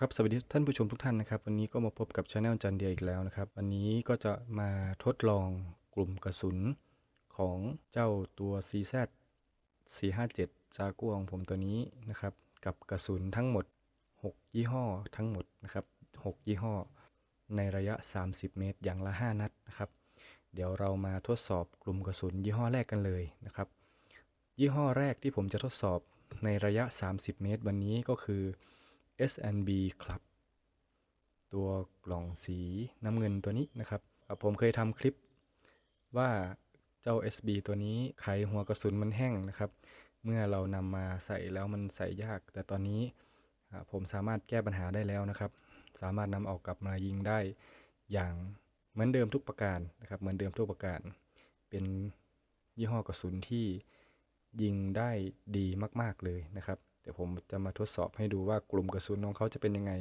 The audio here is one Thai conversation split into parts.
ครับสวัสดีท่านผู้ชมทุกท่านนะครับ วันนี้ก็มาพบกับช anel จันเดียอีกแล้วนะครับ วันนี้ก็จะมาทดลองกลุ่มกระสุนของเจ้าตัว CZ 457จากัวของผมตัวนี้นะครับ กับกระสุนทั้งหมด 6 ยี่ห้อทั้งหมดนะครับ 6 ยี่ห้อ ในระยะ 30 เมตรอย่างละ 5 นัดนะครับ เดี๋ยวเรามาทดสอบกลุ่มกระสุนยี่ห้อแรกกันเลยนะครับ ยี่ห้อแรกที่ผมจะทดสอบในระยะ 30 เมตร วันนี้ก็คือ S&B Club ตัวกล่องสีน้ำเงินตัวนี้นะครับ ผมเคยทำคลิปว่าเจ้า SB ตัวนี้ไขหัวกระสุนมันแห้งนะครับ เมื่อเรานำมาใส่แล้วมันใส่ยาก แต่ตอนนี้ผมสามารถแก้ปัญหาได้แล้วนะครับ สามารถนำออกกลับมายิงได้อย่างเหมือนเดิมทุกประการนะครับ เหมือนเดิมทุกประการ เป็นยี่ห้อกระสุนที่ยิงได้ดีมาก ๆ เลยนะครับ ดี๋ยวผมจะมาทดสอบให้ดูว่ากลุ่มกระสุนของเขาจะเป็นยังไง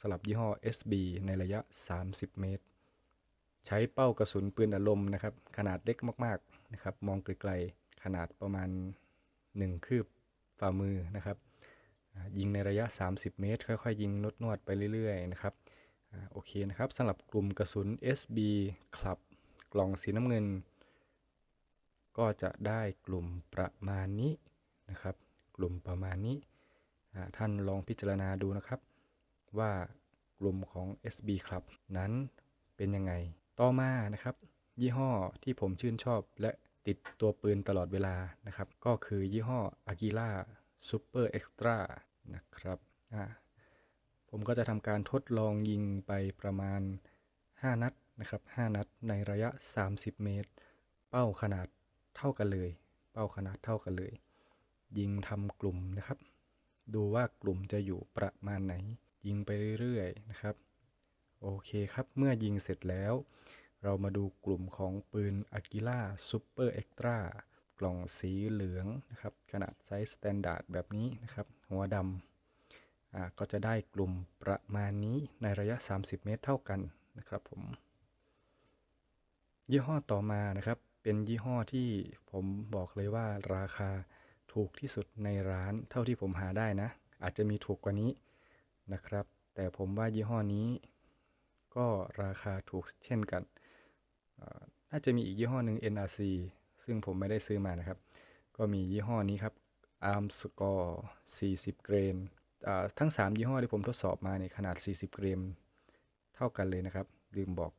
สำหรับยี่ห้อ SB ในระยะ 30 เมตร ใช้เป้ากระสุนปืนอารมณ์นะครับ ขนาดเล็กมากๆนะครับมองไกลๆขนาดประมาณ 1 คืบฝ่ามือนะครับ ยิงในระยะ 30 เมตร ค่อยๆ ยิงนวดๆไปเรื่อยๆนะครับโอเคนะครับสำหรับกลุ่มกระสุน SB Club กล่องสีน้ำเงิน ก็จะได้กลุ่มประมาณนี้นะครับ กลุ่มประมาณนี้ ท่านลองพิจารณาดูนะครับ ว่ากลุ่มของ SB Club นั้นเป็นยังไง ต่อมานะครับ ยี่ห้อที่ผมชื่นชอบและติดตัวปืนตลอดเวลานะครับ ก็คือยี่ห้อ Agila Super Extra นะครับผมก็จะทำการทดลองยิงไปประมาณ 5 นัดนะครับ 5 นัดในระยะ 30 เมตร เป้าขนาดเท่ากันเลย เป้าขนาดเท่ากันเลย ยิงทำกลุ่มนะครับ ดูว่ากลุ่มจะอยู่ประมาณไหน ยิงไปเรื่อยๆนะครับโอเคครับเมื่อยิงเสร็จแล้ว เรามาดูกลุ่มของปืน Agila Super Extra กล่องสีเหลืองนะครับขนาดไซส์สแตนดาร์ดแบบนี้นะครับหัวดำก็จะได้กลุ่มประมาณนี้ในระยะ 30 เมตรเท่ากันนะครับผมยี่ห้อต่อมานะครับเป็นยี่ห้อที่ผมบอกเลยว่าราคา ถูกที่สุดในร้านเท่าที่ผมหาได้นะ อาจจะมีถูกกว่านี้นะครับ แต่ผมว่ายี่ห้อนี้ ก็ราคาถูกเช่นกันน่าจะมีอีกยี่ห้อหนึ่ง NRC ซึ่งผมไม่ได้ซื้อมานะครับ ก็มียี่ห้อนี้ครับ Arm Score 40 เกรนทั้ง 3 ยี่ห้อที่ผมทดสอบมาในขนาด 40 เกรนเท่ากันเลยนะครับ ลืมบอก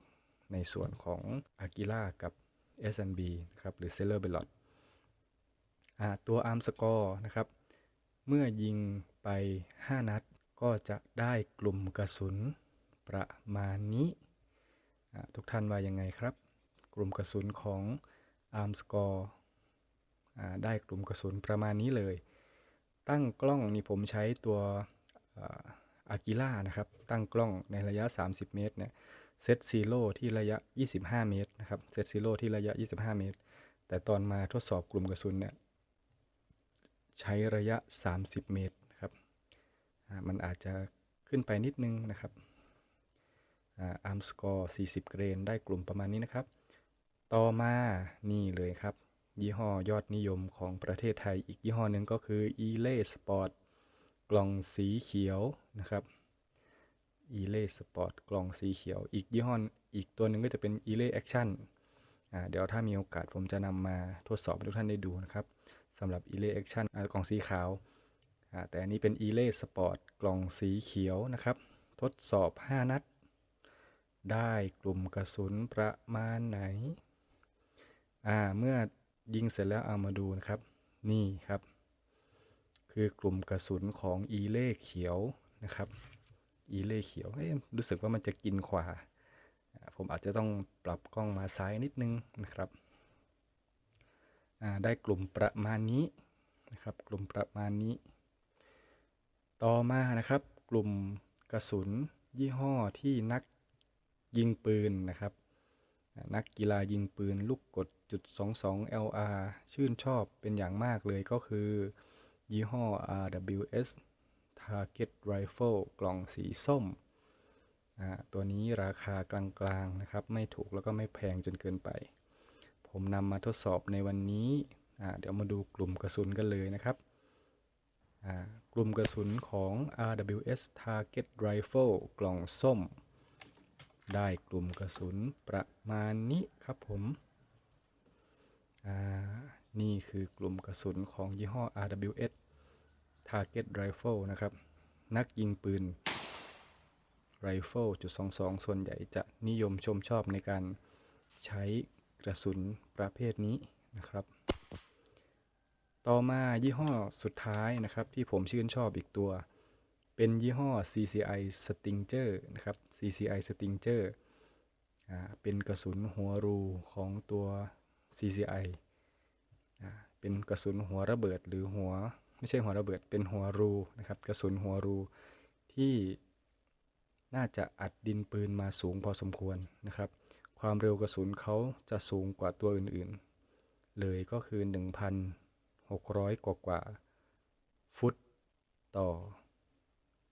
ในส่วนของ Agila กับ S&B นะครับหรือ Seller b e l o t Bellot อ่าตัว Arm Score นะครับ เมื่อยิงไป 5 นัดก็จะได้กลุ่มกระสุนประมาณนี้ ทุกท่านว่ายังไงครับ กลุ่มกระสุนของ Arm Score อ่าได้กลุ่มกระสุนประมาณนี้เลย ตั้งกล้องนี่ผมใช้ตัวอากิล่านะครับ ตั้งกล้องในระยะ 30 เมตรเนี่ยเซตซีโร่ที่ระยะ 25 เมตรนะครับ เซตซีโร่ที่ระยะ 25 เมตร แต่ตอนมาทดสอบกลุ่มกระสุนเนี่ย ใช้ระยะ 30 เมตรครับมันอาจจะขึ้นไปนิดนึงนะครับอาร์มสกอร์ 40 เกรน ได้กลุ่มประมาณนี้นะครับ ต่อมานี่เลยครับ ยี่ห้อยอดนิยมของประเทศไทยอีกยี่ห้อหนึ่งก็คือ e l a Sport กล่องสีเขียวนะครับ e l a Sport กล่องสีเขียว อีกยี่ห้ออีกตัวหนึ่งก็จะเป็น e l a Action อ่าเดี๋ยวถ้ามีโอกาสผมจะนำมาทดสอบให้ทุกท่านได้ดูนะครับ สำหรับ e l a Action กล่องสีขาว แต่อันนี้เป็น e l a Sport กล่องสีเขียวนะครับ ทดสอบ 5 นัด ได้กลุ่มกระสุนประมาณไหน อ่า เมื่อยิงเสร็จแล้วเอามาดูนะครับ นี่ครับ คือกลุ่มกระสุนของอีเล่เขียวนะครับอีเล่เขียวเอ๊ะรู้สึกว่ามันจะกินขวา ผมอาจจะต้องปรับกล้องมาซ้ายนิดนึงนะครับ ได้กลุ่มประมาณนี้นะครับ กลุ่มประมาณนี้ ต่อมานะครับ กลุ่มกระสุนยี่ห้อที่นักยิงปืนนะครับ นักกีฬายิงปืนลูกกดจุด22 LR ชื่นชอบเป็นอย่างมากเลยก็คือ ยี่ห้อ RWS Target Rifle กล่องสีส้ม ตัวนี้ราคากลางๆนะครับ ไม่ถูกแล้วก็ไม่แพงจนเกินไป ผมนำมาทดสอบในวันนี้เดี๋ยวมาดูกลุ่มกระสุนกันเลยนะครับ กลุ่มกระสุนของ RWS Target Rifle กล่องส้ม ได้กลุ่มกระสุนประมาณนี้ครับผม นี่คือกลุ่มกระสุนของยี่ห้อ RWS Target Rifle นะครับ นักยิงปืนไรเฟิลจุด22ส่วนใหญ่จะนิยมชมชอบในการใช้ กระสุนประเภทนี้นะครับ ต่อมายี่ห้อสุดท้ายนะครับที่ผมชื่นชอบอีกตัว เป็นยี่ห้อ CCI Stinger นะครับ CCI Stinger เป็นกระสุนหัวรูของตัว CCI เป็นกระสุนหัวระเบิดหรือหัวไม่ใช่หัวระเบิดเป็นหัวรูนะครับ กระสุนหัวรูที่น่าจะอัดดินปืนมาสูงพอสมควรนะครับ ความเร็วกระสุนเขาจะสูงกว่าตัวอื่นๆ เลยก็คือ 1,600 กว่ากว่า ฟุตต่อ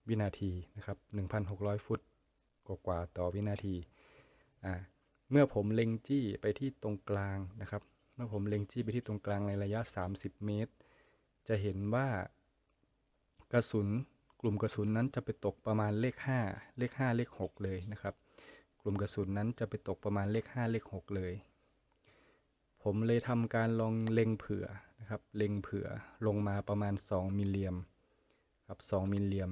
วินาทีนะครับ 1,600 ฟุตกว่ากว่าต่อวินาทีอ่าเมื่อผมเล็งจี้ไปที่ตรงกลางนะครับ เมื่อผมเล็งจี้ไปที่ตรงกลางในระยะ 30 เมตร จะเห็นว่ากระสุนกลุ่มกระสุนนั้นจะไปตกประมาณเลข 5 เลข 5 เลข 6 เลยนะครับ กลุ่มกระสุนนั้นจะไปตกประมาณเลข 5 เลข 6 เลย ผมเลยทำการลองเล็งเผื่อนะครับ เล็งเผื่อลงมาประมาณ 2 มิลเลียมครับ 2 มิลเลียม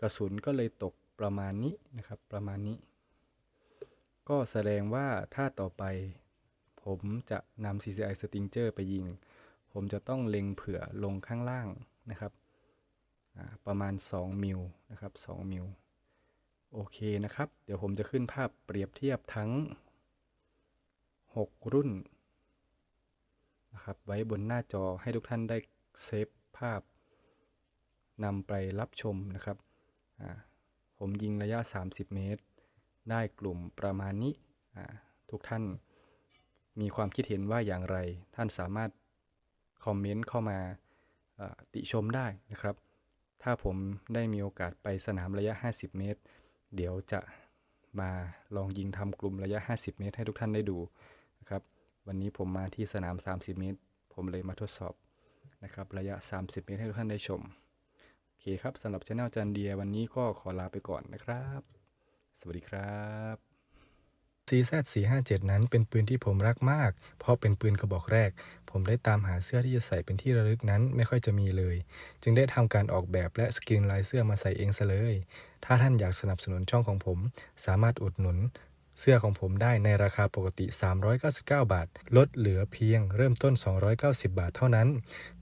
กระสุนก็เลยตกประมาณนี้นะครับ ประมาณนี้ ก็แสดงว่าถ้าต่อไป ผมจะนำ CCI Stinger ไปยิง ผมจะต้องเล็งเผื่อลงข้างล่างนะครับ ประมาณ 2 มิลนะครับ 2 มิล โอเคนะครับ เดี๋ยวผมจะขึ้นภาพเปรียบเทียบทั้ง 6 รุ่นนะครับไว้บนหน้าจอให้ทุกท่านได้เซฟภาพนำไปรับชมนะครับ ผมยิงระยะ 30 เมตร ได้กลุ่มประมาณนี้ ทุกท่านมีความคิดเห็นว่าอย่างไร ท่านสามารถคอมเมนต์เข้ามาอ่าติชมได้นะครับ ถ้าผมได้มีโอกาสไปสนามระยะ 50 เมตร เดี๋ยวจะมาลองยิงทำกลุ่มระยะ 50 เมตร ให้ทุกท่านได้ดูนะครับ วันนี้ผมมาที่สนาม 30 เมตร ผมเลยมาทดสอบนะครับ ระยะ 30 เมตรให้ทุกท่านได้ชม โอเคครับสำหรับช anel จันเดียวันนี้ก็ขอลาไปก่อนนะครับ สวัสดีครับ CZ 457 นั้นเป็นปืนที่ผมรักมาก เพราะเป็นปืนกระบอกแรก ผมได้ตามหาเสื้อที่จะใส่เป็นที่ระลึกนั้นไม่ค่อยจะมีเลย จึงได้ทำการออกแบบและสกรีนลายเสื้อมาใส่เองซะเลย ถ้าท่านอยากสนับสนุนช่องของผม สามารถอุดหนุน เสื้อของผมได้ในราคาปกติ 399 บาท ลดเหลือเพียงเริ่มต้น 290 บาทเท่านั้น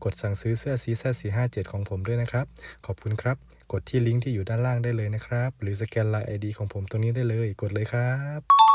กดสั่งซื้อเสื้อ CZ 457 ของผมด้วยนะครับ ขอบคุณครับ กดที่ลิงก์ที่อยู่ด้านล่างได้เลยนะครับ หรือสแกนไลน์ ID ของผมตรงนี้ได้เลย กดเลยครับ